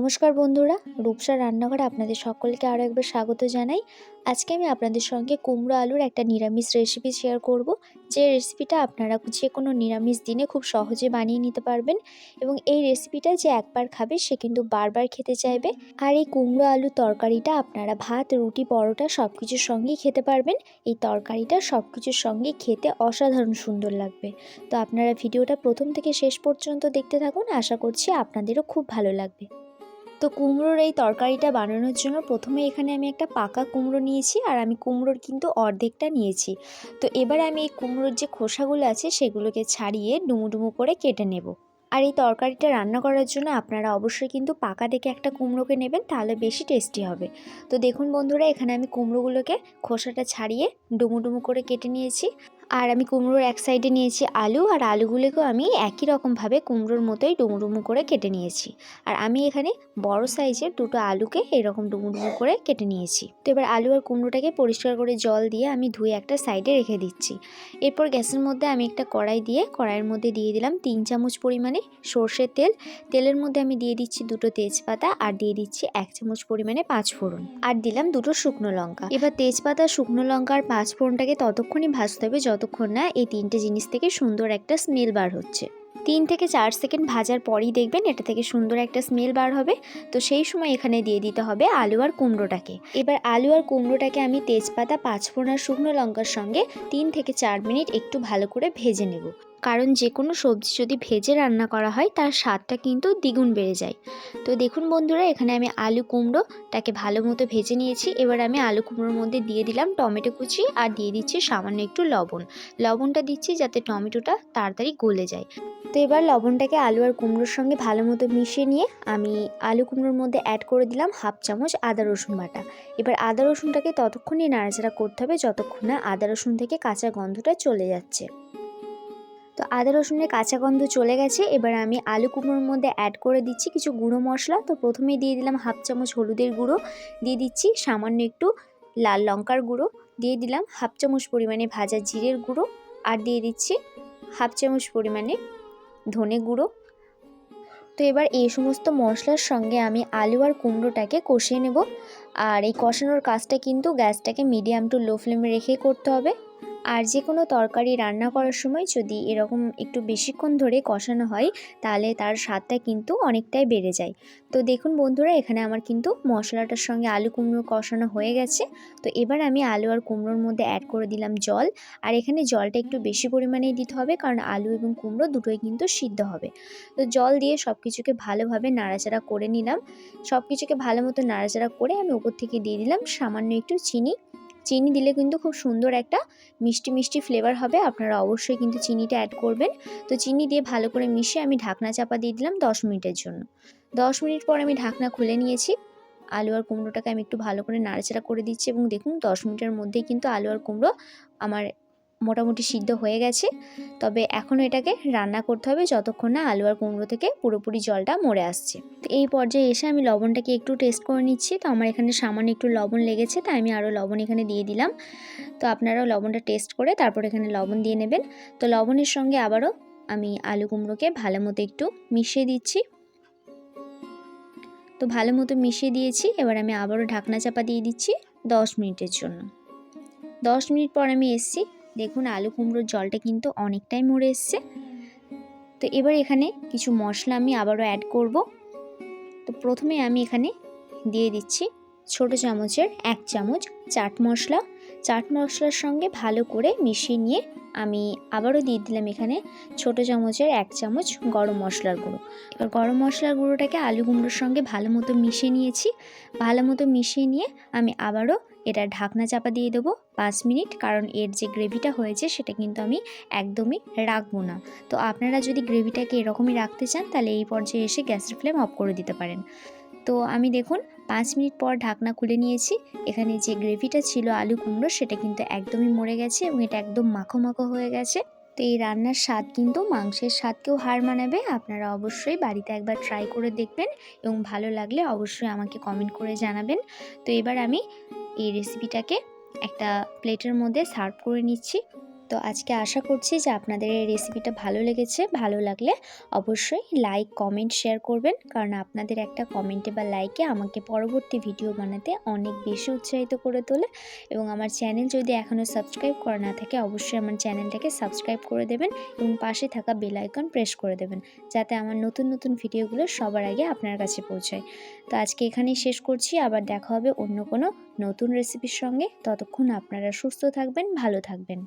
নমস্কার বন্ধুরা, রূপসা রান্নাঘরে আপনাদের সকলকে আরও একবার স্বাগত জানাই। আজকে আমি আপনাদের সঙ্গে কুমড়ো আলুর একটা নিরামিষ রেসিপি শেয়ার করব। যে রেসিপিটা আপনারা যে কোনো নিরামিষ দিনে খুব সহজে বানিয়ে নিতে পারবেন এবং এই রেসিপিটা যে একবার খাবে সে কিন্তু বারবার খেতে চাইবে। আর এই কুমড়ো আলু তরকারিটা আপনারা ভাত, রুটি, পরোটা সব কিছুর সঙ্গেই খেতে পারবেন। এই তরকারিটা সব কিছুর সঙ্গে খেতে অসাধারণ সুন্দর লাগবে। তো আপনারা ভিডিওটা প্রথম থেকে শেষ পর্যন্ত দেখতে থাকুন, আশা করছি আপনাদেরও খুব ভালো লাগবে। তো কুমড়োর এই তরকারিটা বানানোর জন্য প্রথমে এখানে আমি একটা পাকা কুমড়ো নিয়েছি আর আমি কুমড়োর কিন্তু অর্ধেকটা নিয়েছি। তো এবার আমি এই কুমড়োর যে খোসাগুলো আছে সেগুলোকে ছাড়িয়ে ডুমু ডুমু করে কেটে নেব। আর এই তরকারিটা রান্না করার জন্য আপনারা অবশ্যই কিন্তু পাকা দেখে একটা কুমড়োকে নেবেন, তাহলে বেশি টেস্টি হবে। তো দেখুন বন্ধুরা, এখানে আমি কুমড়োগুলোকে খোসাটা ছাড়িয়ে ডুমু ডুমু করে কেটে নিয়েছি। আর আমি কুমড়োর এক সাইডে নিয়েছি আলু, আর আলুগুলোকেও আমি একই রকমভাবে কুমড়োর মতোই ডুমু ডুমু করে কেটে নিয়েছি। আর আমি এখানে বড় সাইজের দুটো আলুকে এরকম ডুমু ডুমু করে কেটে নিয়েছি। তো এবার আলু আর কুমড়োটাকে পরিষ্কার করে জল দিয়ে আমি ধুয়ে একটা সাইডে রেখে দিচ্ছি। এরপর গ্যাসের মধ্যে আমি একটা কড়াই দিয়ে, কড়াইয়ের মধ্যে দিয়ে দিলাম তিন চামচ পরিমাণে সর্ষের তেল। তেলের মধ্যে আমি দিয়ে দিচ্ছি দুটো তেজপাতা, আর দিয়ে দিচ্ছি এক চামচ পরিমাণে পাঁচ ফোড়ন আর দিলাম দুটো শুকনো লঙ্কা। এবার তেজপাতা, শুকনো লঙ্কা, আর পাঁচ ফোড়নটাকে ততক্ষণই ভাজতে হবে যতক্ষণ না এই তিনটে জিনিস থেকে সুন্দর একটা স্মেল বার হচ্ছে। তিন থেকে চার সেকেন্ড ভাজার পরই দেখবেন এটা থেকে সুন্দর একটা স্মেল বার হবে। তো সেই সময় এখানে দিয়ে দিতে হবে আলু আর কুমড়োটাকে। এবার আলু আর কুমড়োটাকে আমি তেজপাতা, পাঁচফোড়ন আর শুকনো লঙ্কার সঙ্গে তিন থেকে চার মিনিট একটু ভালো করে ভেজে নেব। কারণ যে কোনো সবজি যদি ভেজে রান্না করা হয়, তার স্বাদটা কিন্তু দ্বিগুণ বেড়ে যায়। তো দেখুন বন্ধুরা, এখানে আমি আলু কুমড়োটাকে ভালো মতো ভেজে নিয়েছি। এবার আমি আলু কুমড়োর মধ্যে দিয়ে দিলাম টমেটো কুচি আর দিয়ে দিচ্ছি সামান্য একটু লবণ। লবণটা দিচ্ছি যাতে টমেটোটা তাড়াতাড়ি গলে যায়। তো এবার লবণটাকে আলু আর কুমড়োর সঙ্গে ভালো মতো মিশিয়ে নিয়ে আমি আলু কুমড়োর মধ্যে অ্যাড করে দিলাম হাফ চামচ আদা রসুন বাটা। এবার আদা রসুনটাকে ততক্ষণই নাড়াচাড়া করতে হবে যতক্ষণ না আদা রসুন থেকে কাঁচা গন্ধটা চলে যাচ্ছে। তো আদা, রসুনের কাঁচা গন্ধ চলে গেছে। এবার আমি আলু কুমড়োর মধ্যে অ্যাড করে দিচ্ছি কিছু গুঁড়ো মশলা। তো প্রথমেই দিয়ে দিলাম হাফ চামচ হলুদের গুঁড়ো। দিয়ে দিচ্ছি সামান্য একটু লাল লঙ্কার গুঁড়ো। দিয়ে দিলাম হাফ চামচ পরিমাণে ভাজা জিরের গুঁড়ো। আর দিয়ে দিচ্ছি হাফ চামচ পরিমাণে ধনে গুঁড়ো। তো এবার এই সমস্ত মশলার সঙ্গে আমি আলু আর কুমড়োটাকে কষিয়ে নেব। আর এই কষানোর কাজটা কিন্তু গ্যাসটাকে মিডিয়াম টু লো ফ্লেমে রেখে করতে হবে। আর যে কোনো তরকারি রান্না করার সময় যদি এরকম একটু বেশিক্ষণ ধরে কষানো হয়, তাহলে তার স্বাদটা কিন্তু অনেকটাই বেড়ে যায়। তো দেখুন বন্ধুরা, এখানে আমার কিন্তু মশলাটার সঙ্গে আলু কুমড়ো কষানো হয়ে গেছে। তো এবার আমি আলু আর কুমড়োর মধ্যে অ্যাড করে দিলাম জল। আর এখানে জলটা একটু বেশি পরিমাণেই দিতে হবে, কারণ আলু এবং কুমড়ো দুটোই কিন্তু সিদ্ধ হবে। তো জল দিয়ে সব কিছুকে ভালোভাবে নাড়াচাড়া করে নিলাম। সব কিছুকে ভালো মতো নাড়াচাড়া করে আমি উপর থেকে দিয়ে দিলাম সামান্য একটু চিনি। চিনি দিলে কিন্তু খুব সুন্দর একটা মিষ্টি মিষ্টি ফ্লেভার হবে। আপনারা অবশ্যই কিন্তু চিনিটা অ্যাড করবেন। তো চিনি দিয়ে ভালো করে মিশিয়ে আমি ঢাকনা চাপা দিয়ে দিলাম দশ মিনিটের জন্য। দশ মিনিট পর আমি ঢাকনা খুলে নিয়েছি। আলু আর কুমড়োটাকে আমি একটু ভালো করে নাড়াচাড়া করে দিচ্ছি এবং দেখুন দশ মিনিটের মধ্যেই কিন্তু আলু আর কুমড়ো আমার মোটামুটি সিদ্ধ হয়ে গেছে। তবে এখনও এটাকে রান্না করতে হবে যতক্ষণ না আলু আর কুমড়ো থেকে পুরোপুরি জলটা মরে আসছে। তো এই পর্যায়ে এসে আমি লবণটাকে একটু টেস্ট করে নিচ্ছি। তো আমার এখানে সামান্য একটু লবণ লেগেছে, তাই আমি আরও লবণ এখানে দিয়ে দিলাম। তো আপনারাও লবণটা টেস্ট করে তারপর এখানে লবণ দিয়ে নেবেন। তো লবণের সঙ্গে আবারও আমি আলু কুমড়োকে ভালো মতো একটু মিশিয়ে দিচ্ছি। তো ভালো মতো মিশিয়ে দিয়েছি, এবার আমি আবারও ঢাকনা চাপা দিয়ে দিচ্ছি দশ মিনিটের জন্য। দশ মিনিট পর আমি এসছি দেখুন আলু কুমড়োর জলটা কিন্তু অনেকটাই মরে এসছে। তো এবার এখানে কিছু মশলা আমি আবারও অ্যাড করব। তো প্রথমে আমি এখানে দিয়ে দিচ্ছি ছোট চামচের এক চামচ চাট মশলা। চাট মশলার সঙ্গে ভালো করে মিশিয়ে নিয়ে আমি আবারও দিয়ে দিলাম এখানে ছোট চামচের এক চামচ গরম মশলার গুঁড়ো। এবার গরম মশলার গুঁড়োটাকে আলু কুমড়োর সঙ্গে ভালো মতো মিশিয়ে নিয়েছি। ভালো মতো মিশিয়ে নিয়ে আমি আবারও এটা ঢাকনা চাপা দিয়ে দেবো পাঁচ মিনিট, কারণ এর যে গ্রেভিটা হয়েছে সেটা কিন্তু আমি একদমই রাখব না। তো আপনারা যদি গ্রেভিটাকে এরকমই রাখতে চান, তাহলে এই পর্যায়ে এসে গ্যাসের ফ্লেম অফ করে দিতে পারেন। তো আমি দেখুন, পাঁচ মিনিট পর ঢাকনা খুলে নিয়েছি। এখানে যে গ্রেভিটা ছিল আলু কুমড়ো, সেটা কিন্তু একদমই মরে গেছে এবং এটা একদম মাখো মাখো হয়ে গেছে। তো এই রান্নার স্বাদ কিন্তু মাংসের স্বাদকেও হার মানাবে। আপনারা অবশ্যই বাড়িতে একবার ট্রাই করে দেখবেন এবং ভালো লাগলে অবশ্যই আমাকে কমেন্ট করে জানাবেন। তো এবার আমি এই রেসিপিটাকে একটা প্লেটের মধ্যে সার্ভ করে নিচ্ছি। তো আজকে আশা করছি যে আপনাদের এই রেসিপিটা ভালো লেগেছে, ভালো লাগলে অবশ্যই লাইক কমেন্ট শেয়ার করবেন। কারণ আপনাদের একটা কমেন্টে বা লাইকে আমাকে পরবর্তী ভিডিও বানাতে অনেক বেশি উৎসাহিত করে তোলে। এবং আমার চ্যানেল যদি এখনও সাবস্ক্রাইব করা না থাকে, অবশ্যই আমার চ্যানেলটাকে সাবস্ক্রাইব করে দেবেন এবং পাশে থাকা বেল আইকন প্রেস করে দেবেন, যাতে আমার নতুন নতুন ভিডিওগুলো সবার আগে আপনার কাছে পৌঁছায়। তো আজকে এখানেই শেষ করছি, আবার দেখা হবে অন্য কোনো নতুন রেসিপির সঙ্গে। ততক্ষণ আপনারা সুস্থ থাকবেন, ভালো থাকবেন।